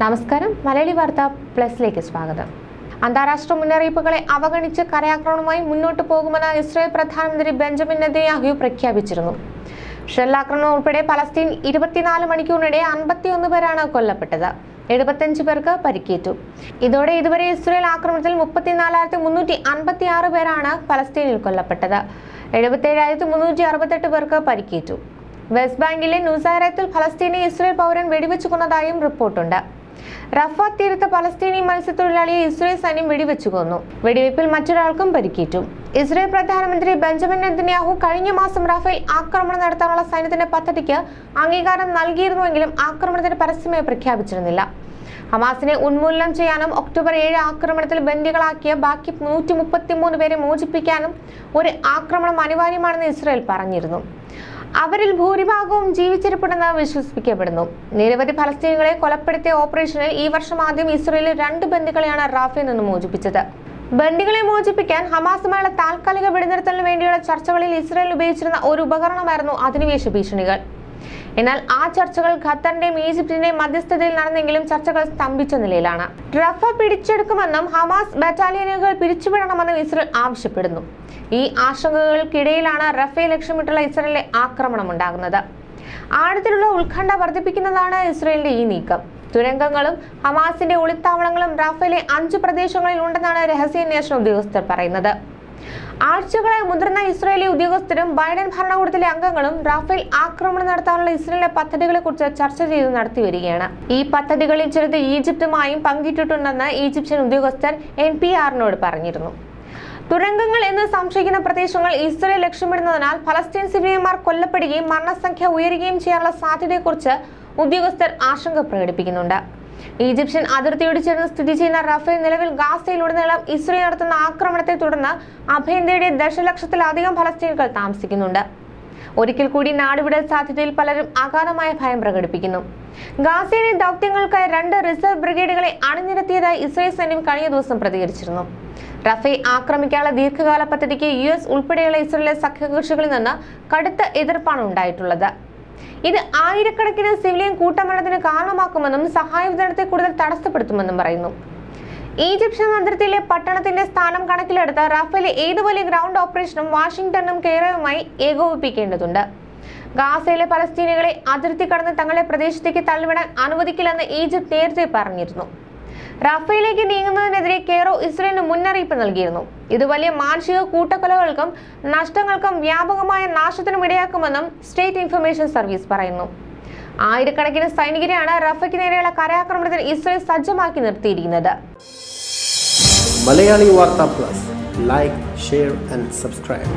നമസ്കാരം. മലയാളി വാർത്ത പ്ലസിലേക്ക് സ്വാഗതം. അന്താരാഷ്ട്ര മുന്നറിയിപ്പുകളെ അവഗണിച്ച് കരയാക്രമണവുമായി മുന്നോട്ട് പോകുമെന്ന് ഇസ്രായേൽ പ്രധാനമന്ത്രി ബെഞ്ചമിൻ നെതന്യാഹു പ്രഖ്യാപിച്ചിരുന്നു. ഷെല്ലാക്രമണം ഉൾപ്പെടെ പലസ്തീൻ ഇരുപത്തിനാല് മണിക്കൂറിനിടെ അൻപത്തിയൊന്ന് പേരാണ് കൊല്ലപ്പെട്ടത്. എഴുപത്തഞ്ച് പേർക്ക് പരിക്കേറ്റു. ഇതോടെ ഇതുവരെ ഇസ്രായേൽ ആക്രമണത്തിൽ മുപ്പത്തിനാലായിരത്തി മുന്നൂറ്റി അൻപത്തി ആറ് പേരാണ് പലസ്തീനിൽ കൊല്ലപ്പെട്ടത്. എഴുപത്തേഴായിരത്തി മുന്നൂറ്റി അറുപത്തെട്ട് പേർക്ക് പരിക്കേറ്റു. വെസ്റ്റ് ബാങ്കിലെ നുസാരത്തിൽ ഫലസ്തീനെ ഇസ്രയേൽ പൗരൻ വെടിവെച്ചു കൊന്നതായും റിപ്പോർട്ടുണ്ട്. റഫ തീരത്ത് പലസ്തീനി മത്സ്യത്തൊഴിലാളിയെ ഇസ്രായേൽ സൈന്യം വെടിവെച്ചു കൊന്നു. വെടിവെയ്പിൽ മറ്റൊരാൾക്കും പരിക്കേറ്റു. ഇസ്രായേൽ പ്രധാനമന്ത്രി ബെഞ്ചമിൻ നെതന്യാഹു കഴിഞ്ഞ മാസം റഫേൽ ആക്രമണം നടത്താനുള്ള സൈന്യത്തിന്റെ പദ്ധതിക്ക് അംഗീകാരം നൽകിയിരുന്നുവെങ്കിലും ആക്രമണത്തിന് പരസ്യമായി പ്രഖ്യാപിച്ചിരുന്നില്ല. ഹമാസിനെ ഉന്മൂലനം ചെയ്യാനും ഒക്ടോബർ ഏഴ് ആക്രമണത്തിൽ ബന്ദികളാക്കിയ ബാക്കി നൂറ്റി മുപ്പത്തിമൂന്ന് പേരെ മോചിപ്പിക്കാനും ഒരു ആക്രമണം അനിവാര്യമാണെന്ന് ഇസ്രായേൽ പറഞ്ഞിരുന്നു. അവരിൽ ഭൂരിഭാഗവും ജീവിച്ചിരിപ്പുണ്ടെന്ന് വിശ്വസിപ്പിക്കപ്പെടുന്നു. നിരവധി ഫലസ്തീനികളെ കൊലപ്പെടുത്തിയ ഓപ്പറേഷനിൽ ഈ വർഷം ആദ്യം ഇസ്രയേലിൽ രണ്ട് ബന്ദികളെയാണ് റാഫിൽ നിന്ന് മോചിപ്പിച്ചത്. ബന്ദികളെ മോചിപ്പിക്കാൻ ഹമാസുമായുള്ള താൽക്കാലിക വെടിനിർത്തലിന് വേണ്ടിയുള്ള ചർച്ചകളിൽ ഇസ്രയേൽ ഉപയോഗിച്ചിരുന്ന ഒരു ഉപകരണമായിരുന്നു അധിനിവേശ ഭീഷണികൾ. എന്നാൽ ആ ചർച്ചകൾ ഖത്തറിന്റെയും ഈജിപ്തിന്റെയും മധ്യസ്ഥതയിൽ നടന്നെങ്കിലും ചർച്ചകൾ സ്തംഭിച്ച നിലയിലാണ്. റഫ പിടിച്ചെടുക്കുമെന്നും ഹമാസ് ബറ്റാലിയനുകൾ പിരിച്ചുവിടണമെന്നും ഇസ്രയേൽ ആവശ്യപ്പെടുന്നു. ഈ ആശങ്കകൾക്കിടയിലാണ് റഫയെ ലക്ഷ്യമിട്ടുള്ള ഇസ്രയേലിലെ ആക്രമണം ഉണ്ടാകുന്നത് ആഴത്തിലുള്ള ഉത്കണ്ഠ വർദ്ധിപ്പിക്കുന്നതാണ് ഇസ്രയേലിന്റെ ഈ നീക്കം. തുരങ്കങ്ങളും ഹമാസിന്റെ ഒളിത്താവളങ്ങളും റാഫേലെ അഞ്ച് പ്രദേശങ്ങളിൽ ഉണ്ടെന്നാണ് രഹസ്യാന്വേഷണ ഉദ്യോഗസ്ഥർ പറയുന്നത്. ആഴ്ചകളായി മുതിർന്ന ഇസ്രായേലി ഉദ്യോഗസ്ഥരും ബൈഡൻ ഭരണകൂടത്തിലെ അംഗങ്ങളും റാഫേൽ ആക്രമണം നടത്താനുള്ള ഇസ്രായേലിലെ പദ്ധതികളെ കുറിച്ച് ചർച്ച ചെയ്ത് നടത്തി വരികയാണ്. ഈ പദ്ധതികളിൽ ചിലത് ഈജിപ്തുമായും പങ്കിട്ടിട്ടുണ്ടെന്ന് ഈജിപ്ഷ്യൻ ഉദ്യോഗസ്ഥർ എൻ പി ആറിനോട് പറഞ്ഞിരുന്നു. തുരങ്കങ്ങൾ എന്ന് സംശയിക്കുന്ന പ്രദേശങ്ങൾ ഇസ്രയേൽ ലക്ഷ്യമിടുന്നതിനാൽ ഫലസ്തീൻ സിവിലിയന്മാർ കൊല്ലപ്പെടുകയും മരണസംഖ്യ ഉയരുകയും ചെയ്യാനുള്ള സാധ്യതയെക്കുറിച്ച് ഉദ്യോഗസ്ഥർ ആശങ്ക പ്രകടിപ്പിക്കുന്നുണ്ട്. ഈജിപ്ഷ്യൻ അതിർത്തിയോട് ചേർന്ന് സ്ഥിതി ചെയ്യുന്ന റഫേൽ നിലവിൽ ഗാസയിലുടനീളം ഇസ്രയേൽ നടത്തുന്ന ആക്രമണത്തെ തുടർന്ന് അഭയം തേടിയ ദശലക്ഷത്തിലധികം ഫലസ്തീനുകൾ താമസിക്കുന്നുണ്ട്. ഒരിക്കൽ കൂടി നാടുവിടൽ സാധ്യതയിൽ പലരും അഗാധമായ ഭയം പ്രകടിപ്പിക്കുന്നു. ഗാസയിലെ ദൗത്യങ്ങൾക്കായി രണ്ട് റിസർവ് ബ്രിഗേഡുകളെ അണിനിരത്തിയതായി ഇസ്രയേൽ സൈന്യം കഴിഞ്ഞ ദിവസം പ്രതികരിച്ചിരുന്നു. റഫേ ആക്രമിക്കാനുള്ള ദീർഘകാല പദ്ധതിക്ക് യു എസ് ഉൾപ്പെടെയുള്ള ഇസ്രയേലിലെ സഖ്യകക്ഷികളിൽ നിന്ന് കടുത്ത എതിർപ്പാണ് ഉണ്ടായിട്ടുള്ളത്. ഇത് ആയിരക്കണക്കിന് സിവിലിയൻ കൂട്ടമരണത്തിന് കാരണമാക്കുമെന്നും സഹായ വിതരണത്തെ കൂടുതൽ തടസ്സപ്പെടുത്തുമെന്നും പറയുന്നു. ഈജിപ്ഷ്യൻ അതിർത്തിയിലെ പട്ടണത്തിന്റെ സ്ഥാനം കണക്കിലെടുത്ത് റഫേലെ ഏതു വലിയ ഗ്രൗണ്ട് ഓപ്പറേഷനും വാഷിംഗ്ടണും കെയറോയുമായി ഏകോപിപ്പിക്കേണ്ടതുണ്ട്. ഗാസയിലെ പലസ്തീനികളെ അതിർത്തി കടന്ന് തങ്ങളുടെ പ്രദേശത്തേക്ക് തള്ളിവിടാൻ അനുവദിക്കില്ലെന്ന് ഈജിപ്ത് നേരത്തെ പറഞ്ഞിരുന്നു. റാഫയിലേക്ക് നീങ്ങുന്നതിനെതിരെ കെയറോ ഇസ്രയേലിന് മുന്നറിയിപ്പ് നൽകിയിരുന്നു. ഇത് വലിയ മാനുഷിക കൂട്ടക്കൊലകൾക്കും നഷ്ടങ്ങൾക്കും വ്യാപകമായ നാശത്തിനും ഇടയാക്കുമെന്നും സ്റ്റേറ്റ് ഇൻഫർമേഷൻ സർവീസ് പറയുന്നു. ആയിരക്കണക്കിന് സൈനികരെയാണ് റഫയ്ക്ക് നേരെയുള്ള കരാക്രമണത്തിന് ഇസ്രയേൽ സജ്ജമാക്കി നിർത്തിയിരിക്കുന്നത്. Malayali Varta plus. Like share and subscribe